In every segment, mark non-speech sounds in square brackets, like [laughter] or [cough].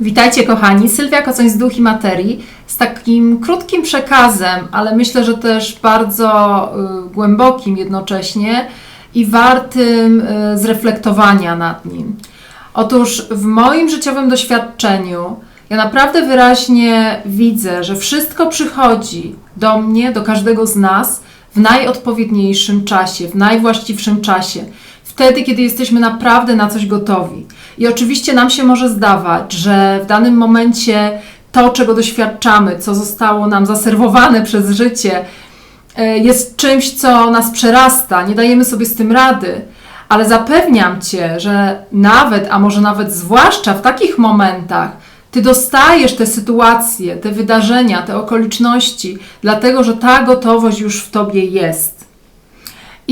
Witajcie kochani, Sylwia Kocoń z Duch i Materii z takim krótkim przekazem, ale myślę, że też bardzo y, głębokim jednocześnie i wartym y, zreflektowania nad nim. Otóż w moim życiowym doświadczeniu ja naprawdę wyraźnie widzę, że wszystko przychodzi do mnie, do każdego z nas w najodpowiedniejszym czasie, w najwłaściwszym czasie. Wtedy, kiedy jesteśmy naprawdę na coś gotowi. I oczywiście nam się może zdawać, że w danym momencie to, czego doświadczamy, co zostało nam zaserwowane [laughs] przez życie, e, jest czymś, co nas przerasta, nie dajemy sobie z tym rady. Ale zapewniam Cię, że nawet, a może nawet zwłaszcza w takich momentach, Ty dostajesz te sytuacje, te wydarzenia, te okoliczności, dlatego że ta gotowość już w Tobie jest.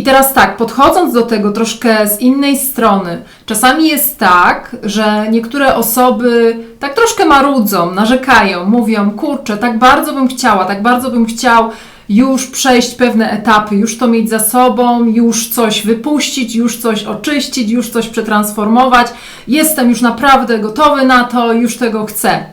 I teraz tak, podchodząc do tego troszkę z innej strony, czasami jest tak, że niektóre osoby tak troszkę marudzą, narzekają, mówią: Kurczę, tak bardzo bym chciała, tak bardzo bym chciał już przejść pewne etapy, już to mieć za sobą, już coś wypuścić, już coś oczyścić, już coś przetransformować. Jestem już naprawdę gotowy na to, już tego chcę.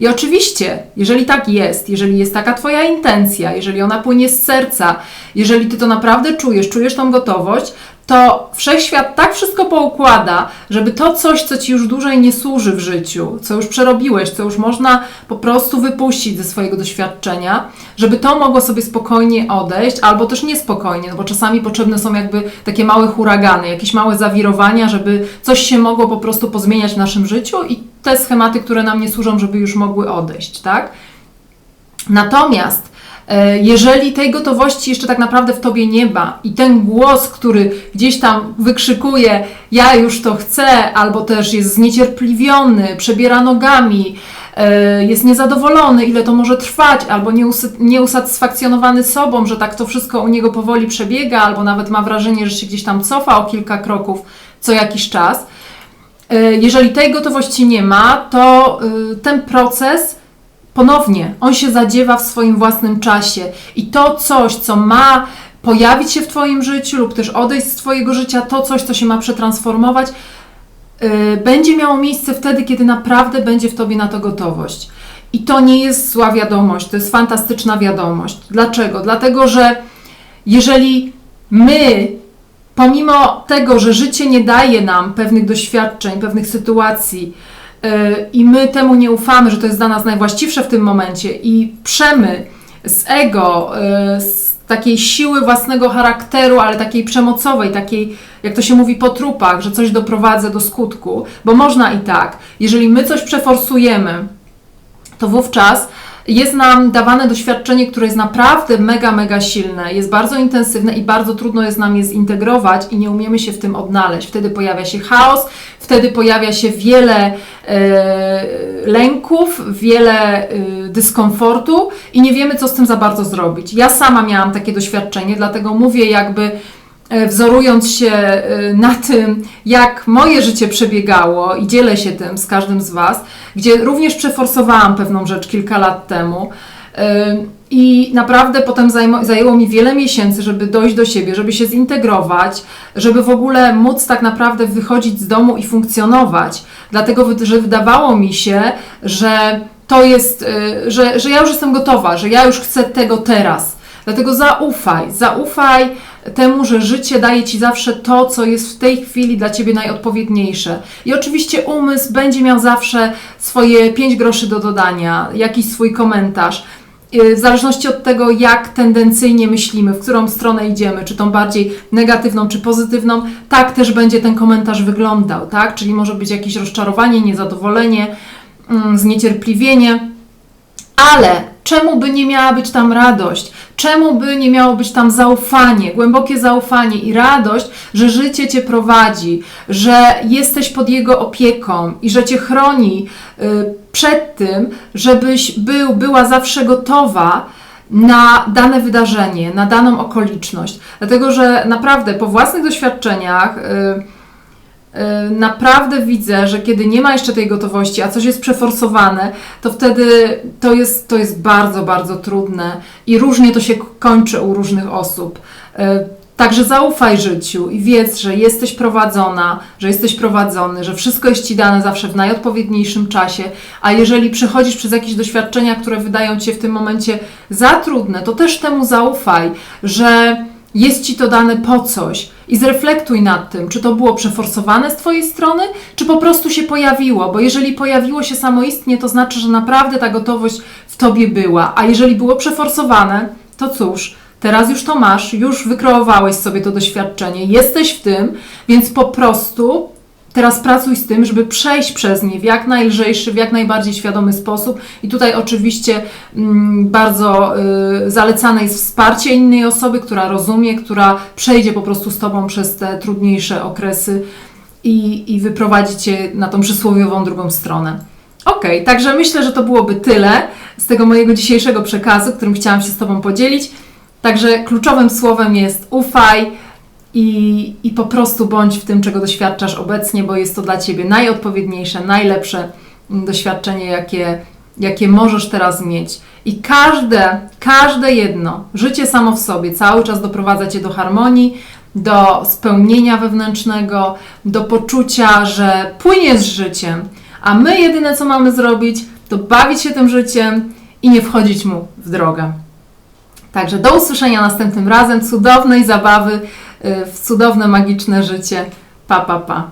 I oczywiście, jeżeli tak jest, jeżeli jest taka Twoja intencja, jeżeli ona płynie z serca, jeżeli Ty to naprawdę czujesz, czujesz tą gotowość, to wszechświat tak wszystko poukłada, żeby to coś, co ci już dłużej nie służy w życiu, co już przerobiłeś, co już można po prostu wypuścić ze swojego doświadczenia, żeby to mogło sobie spokojnie odejść, albo też niespokojnie, no bo czasami potrzebne są jakby takie małe huragany, jakieś małe zawirowania, żeby coś się mogło po prostu pozmieniać w naszym życiu i te schematy, które nam nie służą, żeby już mogły odejść, tak? Natomiast jeżeli tej gotowości jeszcze tak naprawdę w tobie nie ma i ten głos, który gdzieś tam wykrzykuje, ja już to chcę, albo też jest zniecierpliwiony, przebiera nogami, e, jest niezadowolony, ile to może trwać, albo nieusatysfakcjonowany sobą, że tak to wszystko u niego powoli przebiega, albo nawet ma wrażenie, że się gdzieś tam cofa o kilka kroków co jakiś czas. E, jeżeli tej gotowości nie ma, to ten proces ponownie, on się zadziewa w swoim własnym czasie i to coś, co ma pojawić się w Twoim życiu lub też odejść z Twojego życia, to coś, co się ma przetransformować, yy, będzie miało miejsce wtedy, kiedy naprawdę będzie w Tobie na to gotowość. I to nie jest zła wiadomość, to jest fantastyczna wiadomość. Dlaczego? Dlatego, że jeżeli my, pomimo tego, że życie nie daje nam pewnych doświadczeń, pewnych sytuacji, i my temu nie ufamy, że to jest dla nas najwłaściwsze w tym momencie i przemy z ego, e, z takiej siły własnego charakteru, ale takiej przemocowej, takiej, jak to się mówi, po trupach, że coś doprowadzę do skutku, bo można i tak. Jeżeli my coś przeforsujemy, to wówczas jest nam dawane doświadczenie, które jest naprawdę mega, mega silne, jest bardzo intensywne i bardzo trudno jest nam je zintegrować i nie umiemy się w tym odnaleźć. Wtedy pojawia się chaos, wtedy pojawia się wiele e, lęków, wiele e, dyskomfortu i nie wiemy, co z tym za bardzo zrobić. Ja sama miałam takie doświadczenie, dlatego mówię jakby wzorując się e, na tym, jak moje życie przebiegało i dzielę się tym z każdym z Was, gdzie również przeforsowałam pewną rzecz kilka lat temu. E, I naprawdę potem zajęło mi wiele miesięcy, żeby dojść do siebie, żeby się zintegrować, żeby w ogóle móc tak naprawdę wychodzić z domu i funkcjonować. Dlatego, że wydawało mi się, że to jest, że, że ja już jestem gotowa, że ja już chcę tego teraz. Dlatego zaufaj, zaufaj temu, że życie daje Ci zawsze to, co jest w tej chwili dla Ciebie najodpowiedniejsze. I oczywiście umysł będzie miał zawsze swoje pięć groszy do dodania, jakiś swój komentarz. Y, w zależności od tego, jak tendencyjnie myślimy, w którą stronę idziemy, czy tą bardziej negatywną, czy pozytywną, tak też będzie ten komentarz wyglądał, tak? Czyli może być jakieś rozczarowanie, niezadowolenie, mm, zniecierpliwienie, ale czemu by nie miała być tam radość? Czemu by nie miało być tam zaufanie, głębokie zaufanie i radość, że życie cię prowadzi, że jesteś pod jego opieką i że cię chroni y, przed tym, żebyś był, była zawsze gotowa na dane wydarzenie, na daną okoliczność. Dlatego, że naprawdę po własnych doświadczeniach. Y, Y, naprawdę widzę, że kiedy nie ma jeszcze tej gotowości, a coś jest przeforsowane, to wtedy to jest, to jest bardzo, bardzo trudne i różnie to się kończy u różnych osób. Y, Także zaufaj życiu i wiedz, że jesteś prowadzona, że jesteś prowadzony, że wszystko jest Ci dane zawsze w najodpowiedniejszym czasie, a jeżeli przechodzisz przez jakieś doświadczenia, które wydają Ci się w tym momencie za trudne, to też temu zaufaj, że jest Ci to dane po coś i zreflektuj nad tym, czy to było przeforsowane z Twojej strony, czy po prostu się pojawiło, bo jeżeli pojawiło się samoistnie, to znaczy, że naprawdę ta gotowość w Tobie była, a jeżeli było przeforsowane, to cóż, teraz już to masz, już wykreowałeś sobie to doświadczenie, jesteś w tym, więc po prostu teraz pracuj z tym, żeby przejść przez nie w jak najlżejszy, w jak najbardziej świadomy sposób. I tutaj oczywiście mm, bardzo y, zalecane jest wsparcie innej osoby, która rozumie, która przejdzie po prostu z Tobą przez te trudniejsze okresy i, i wyprowadzi Cię na tą przysłowiową drugą stronę. Okej, także myślę, że to byłoby tyle z tego mojego dzisiejszego przekazu, którym chciałam się z Tobą podzielić. Także kluczowym słowem jest ufaj i, i po prostu bądź w tym, czego doświadczasz obecnie, bo jest to dla Ciebie najodpowiedniejsze, najlepsze doświadczenie, jakie, jakie możesz teraz mieć. I każde, każde jedno, życie samo w sobie, cały czas doprowadza Cię do harmonii, do spełnienia wewnętrznego, do poczucia, że płyniesz z życiem, a my jedyne, co mamy zrobić, to bawić się tym życiem i nie wchodzić mu w drogę. Także do usłyszenia następnym razem. Cudownej zabawy w cudowne, magiczne życie. Pa, pa, pa.